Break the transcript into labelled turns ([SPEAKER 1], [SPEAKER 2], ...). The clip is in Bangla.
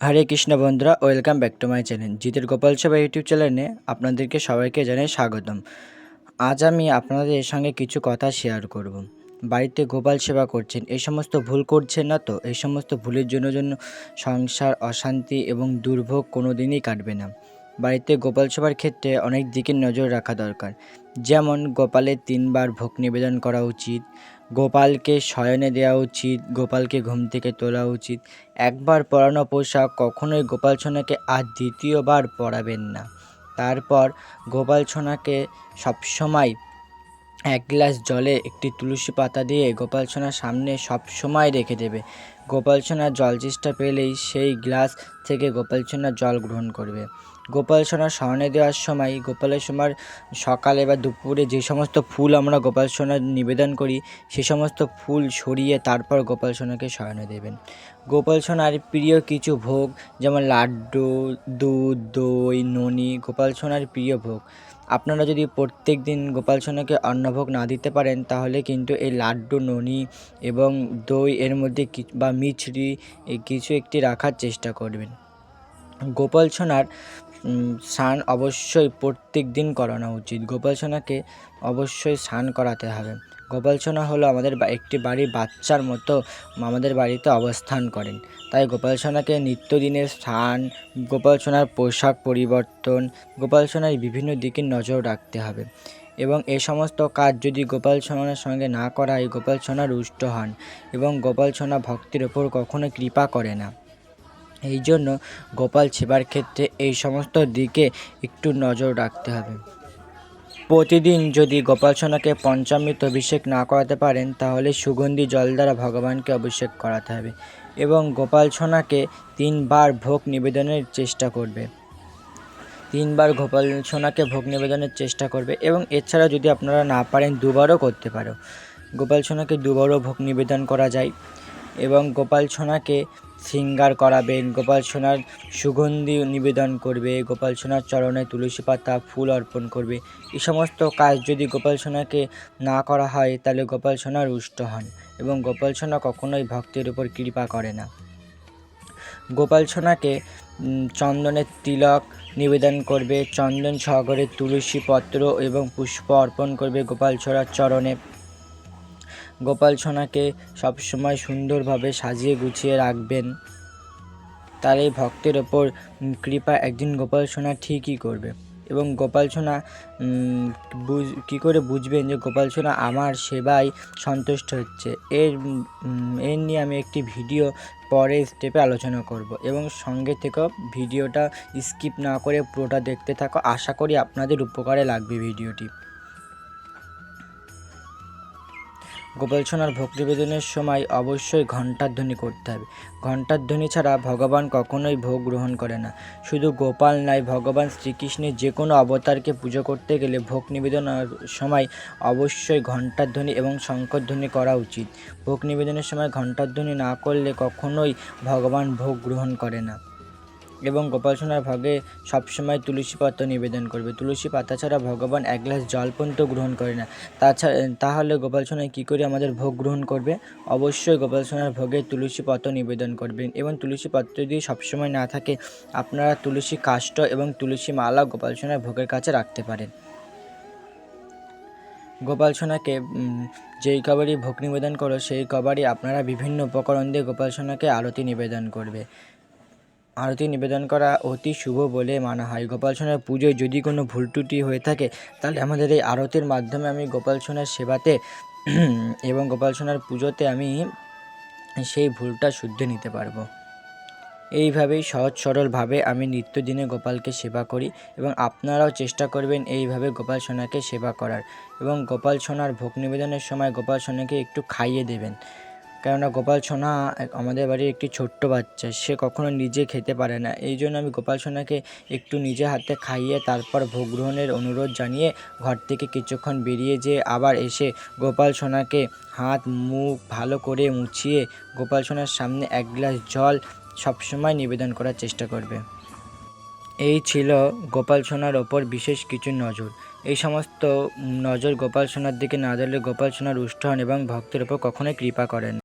[SPEAKER 1] হরে কৃষ্ণ বন্ধুরা, welcome back to my channel. জিতের গোপাল সেবা ইউটিউব চ্যানেলে আপনাদেরকে সবাইকে জানাই স্বাগতম। আজ আমি আপনাদের সঙ্গে কিছু কথা শেয়ার করব। বাড়িতে গোপাল সেবা করছেন, এই সমস্ত ভুল করছেন না তো? এই সমস্ত ভুলের জন্য জন্য সংসার অশান্তি এবং দুর্ভোগ কোনো দিনই কাটবে না। বাড়িতে গোপাল সেবার ক্ষেত্রে অনেক দিকে নজর রাখা দরকার। যেমন গোপালের তিনবার ভোগ নিবেদন করা উচিত, গোপালকে শয়নে দেওয়া উচিত, গোপালকে ঘুম থেকে তোলা উচিত। একবার পরানো পোশাক কখনোই গোপাল সোনাকে আর দ্বিতীয়বার পরাবেন না। তারপর গোপাল সোনাকে সবসময় এক গ্লাস জলে একটি তুলসী পাতা দিয়ে গোপাল সোনার সামনে সবসময় রেখে দেবে। গোপাল সোনার জল চেষ্টা পেলেই সেই গ্লাস থেকে গোপাল সোনা জল গ্রহণ করবে। গোপাল সোনার স্মরণে দেওয়ার সময় গোপালের সময় সকালে বা দুপুরে যে সমস্ত ফুল আমরা গোপাল সোনার নিবেদন করি, সে সমস্ত ফুল সরিয়ে তারপর গোপাল সোনাকে শয়নে দেবেন। গোপাল সোনার প্রিয় কিছু ভোগ যেমন লাড্ডু, দুধ, দই, ননি গোপাল সোনার প্রিয় ভোগ। আপনারা যদি প্রত্যেক দিন গোপাল সোনাকে অন্নভোগ না দিতে পারেন, তাহলে কিন্তু এই লাড্ডু, ননি এবং দই এর মধ্যে বা মিছরি কিছু একটি রাখার চেষ্টা করবেন। গোপাল সোনার স্নান অবশ্যই প্রত্যেক দিন করানো উচিত। গোপাল সোনাকে অবশ্যই স্নান করাতে হবে। গোপাল সোনা হলো আমাদের একটি বাড়ির বাচ্চার মতো আমাদের বাড়িতে অবস্থান করেন। তাই গোপাল সোনাকে নিত্যদিনের স্নান, গোপাল সোনার পোশাক পরিবর্তন, গোপাল সোনার বিভিন্ন দিকে নজর রাখতে হবে। এবং এ সমস্ত কাজ যদি গোপাল সোনার সঙ্গে না করায় গোপাল সোনা রুষ্ট হন এবং গোপাল সোনা ভক্তের ওপর কখনো কৃপা করে না। এই জন্য গোপাল সেবার ক্ষেত্রে এই সমস্ত দিকে একটু নজর রাখতে হবে। প্রতিদিন যদি গোপাল সোনাকে পঞ্চামৃত অভিষেক না করাতে পারেন, তাহলে সুগন্ধি জল দ্বারা ভগবানকে অভিষেক করাতে হবে এবং গোপাল সোনাকে তিনবার ভোগ নিবেদনের চেষ্টা করবে। তিনবার গোপাল সোনাকে ভোগ নিবেদনের চেষ্টা করবে এবং এছাড়া যদি আপনারা না পারেন দুবারও করতে পারো। গোপাল সোনাকে দুবারও ভোগ নিবেদন করা যায় এবং গোপাল সোনাকে শৃঙ্গার করাবেন, গোপাল সোনার সুগন্ধি নিবেদন করবে, গোপাল সোনার চরণে তুলসী পাতা, ফুল অর্পণ করবে। এই সমস্ত কাজ যদি গোপাল সোনাকে না করা হয়, তাহলে গোপাল সোনা রুষ্ট হন এবং গোপাল সোনা কখনোই ভক্তের উপর কৃপা করে না। গোপাল সোনাকে চন্দনের তিলক নিবেদন করবে, চন্দন সহকারে তুলসী পত্র এবং পুষ্প অর্পণ করবে গোপাল সোনার চরণে। গোপাল সোনাকে সবসময় সুন্দরভাবে সাজিয়ে গুছিয়ে রাখবেন। তার এই ভক্তের ওপর কৃপা একদিন গোপাল সোনা ঠিকই করবে। এবং গোপাল সোনা কী করে বুঝবেন যে গোপাল সোনা আমার সেবায় সন্তুষ্ট হচ্ছে? এর এর নিয়ে আমি একটি ভিডিও পরে স্টেপে আলোচনা করব এবং সঙ্গে থেকেও ভিডিওটা স্কিপ না করে পুরোটা দেখতে থাকো। আশা করি আপনাদের উপকারে লাগবে ভিডিওটি। গোপাল সোনার ভোগ নিবেদনের সময় অবশ্যই ঘণ্টার ধ্বনি করতে হবে। ঘণ্টার ধ্বনি ছাড়া ভগবান কখনোই ভোগ গ্রহণ করে না। শুধু গোপাল নয় ভগবান শ্রীকৃষ্ণের যে কোনো অবতারকে পুজো করতে গেলে ভোগ নিবেদনের সময় অবশ্যই ঘণ্টার ধ্বনি এবং শঙ্কর ধ্বনি করা উচিত। ভোগ নিবেদনের সময় ঘণ্টার ধ্বনি না করলে কখনোই ভগবান ভোগ গ্রহণ করে না। এবং গোপাল সোনার ভোগে সবসময় তুলসী পাতা নিবেদন করবে। তুলসী পাতা ছাড়া ভগবান এক গ্লাস জল পর্যন্ত গ্রহণ করে না। তাছাড়া তাহলে গোপাল সোনায় কী করে আমাদের ভোগ গ্রহণ করবে? অবশ্যই গোপাল সোনার ভোগে তুলসী পত্র নিবেদন করবেন এবং তুলসী পত্র যদি সবসময় না থাকে আপনারা তুলসী কাষ্ঠ এবং তুলসী মালা গোপাল সোনার ভোগের কাছে রাখতে পারেন। গোপাল সোনাকে যেই কবারই ভোগ নিবেদন করো, সেই কবারই আপনারা বিভিন্ন উপকরণ দিয়ে গোপাল সোনাকে আরতি নিবেদন করবে। আরতি নিবেদন করা অতি শুভ বলে মানা হয়। গোপাল সোনার পুজোয় যদি কোনো ভুল ত্রুটি হয়ে থাকে, তাহলে আমাদের এই আরতির মাধ্যমে আমি গোপাল সোনার সেবাতে এবং গোপাল সোনার পুজোতে আমি সেই ভুলটা শুদ্ধে নিতে পারব। এইভাবেই সহজ সরলভাবে আমি নিত্যদিনে গোপালকে সেবা করি এবং আপনারাও চেষ্টা করবেন এইভাবে গোপাল সোনাকে সেবা করার। এবং গোপাল সোনার ভোগ নিবেদনের সময় গোপাল সোনাকে একটু খাইয়ে দেবেন। কেননা গোপাল সোনা আমাদের বাড়ির একটি ছোট্ট বাচ্চা, সে কখনো নিজে খেতে পারে না। এই জন্য আমি গোপাল সোনাকে একটু নিজে হাতে খাইয়ে তারপর ভোগ গ্রহণের অনুরোধ জানিয়ে ঘর থেকে কিছুক্ষণ বেরিয়ে যেয়ে আবার এসে গোপাল সোনাকে হাত, মুখ ভালো করে মুছিয়ে গোপাল সোনার সামনে এক গ্লাস জল সবসময় নিবেদন করার চেষ্টা করবে। এই ছিল গোপাল সোনার ওপর বিশেষ কিছু নজর। এই সমস্ত নজর গোপাল সোনার দিকে না দিলে গোপাল সোনা রুষ্ট হন এবং ভক্তের ওপর কখনোই কৃপা করেন।